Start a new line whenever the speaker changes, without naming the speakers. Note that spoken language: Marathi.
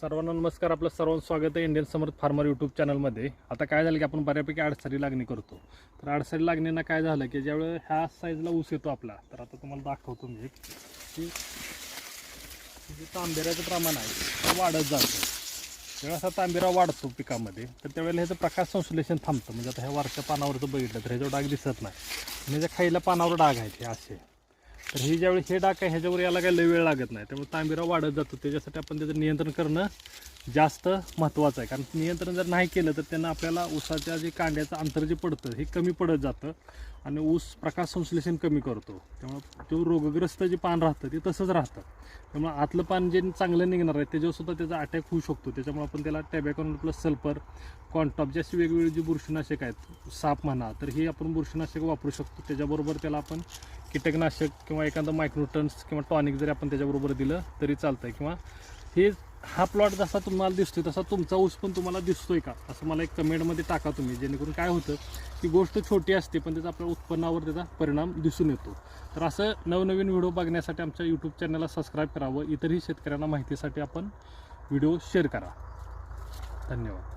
सर्वांना नमस्कार आपलं सर्वांचं स्वागत आहे इंडियन समर्थ फार्मर यूट्यूब चॅनलमध्ये आता काय झालं की आपण बऱ्यापैकी अडसरी लागणी करतो. तर अडसरी लागणीनं काय झालं की ज्यावेळेस ह्या साईजला ऊस येतो आपला तर आता तुम्हाला दाखवतो मी की जे तांबेऱ्याचं प्रमाण आहे ते वाढत जातं. ज्यावेळेस हा तांबेरा वाढतो पिकामध्ये तर त्यावेळेला ह्याचं प्रकाश संश्लेषण थांबतं. म्हणजे आता ह्या वरच्या पानावरचं बघितलं तर ह्याचा डाग दिसत नाही. म्हणजे खायला पानावर डाग आहेत हे असे. तर ही ज्यावेळी हे डाक आहे ह्याच्यावर याला काही लय वेळ लागत नाही. त्यामुळे तांबिरा वाढत जातो. त्याच्यासाठी आपण त्याचं नियंत्रण करणं जास्त महत्त्वाचं आहे. कारण नियंत्रण जर नाही केलं तर त्यांना आपल्याला ऊसाच्या जे कांड्याचं अंतर जे पडतं हे कमी पडत जातं आणि ऊस प्रकाश संश्लेषण कमी करतो. त्यामुळे जो रोगग्रस्त जे पान राहतं ते तसंच राहतं. त्यामुळे आतलं पान जे चांगलं निघणार आहे त्याच्यावरसुद्धा त्याचा अटॅक होऊ शकतो. त्याच्यामुळे आपण त्याला टॅबॅकॉन प्लस सल्फर कॉन्टॉप जे अशी वेगवेगळी जी बुरशीनाशक आहेत साप म्हणा तर हे आपण बुरशीनाशक वापरू शकतो. त्याच्याबरोबर त्याला आपण कीटकनाशक किंवा एखादं मायक्रोटन्स किंवा टॉनिक जरी आपण त्याच्याबरोबर दिलं तरी चालतंय. किंवा हे हा प्लॉट जसा तुम्हाला दिसतोय तसा तुमचा ऊस पण तुम्हाला दिसतोय का? असं मला एक कमेंटमध्ये टाका तुम्ही. जेणेकरून काय होतं की गोष्ट छोटी असते पण त्याचा आपल्या उत्पन्नावर त्याचा परिणाम दिसून येतो. तर असं नवनवीन व्हिडिओ बघण्यासाठी आमच्या यूट्यूब चॅनलला सबस्क्राईब करावं. इतरही शेतकऱ्यांना माहितीसाठी आपण व्हिडिओ शेअर करा. धन्यवाद.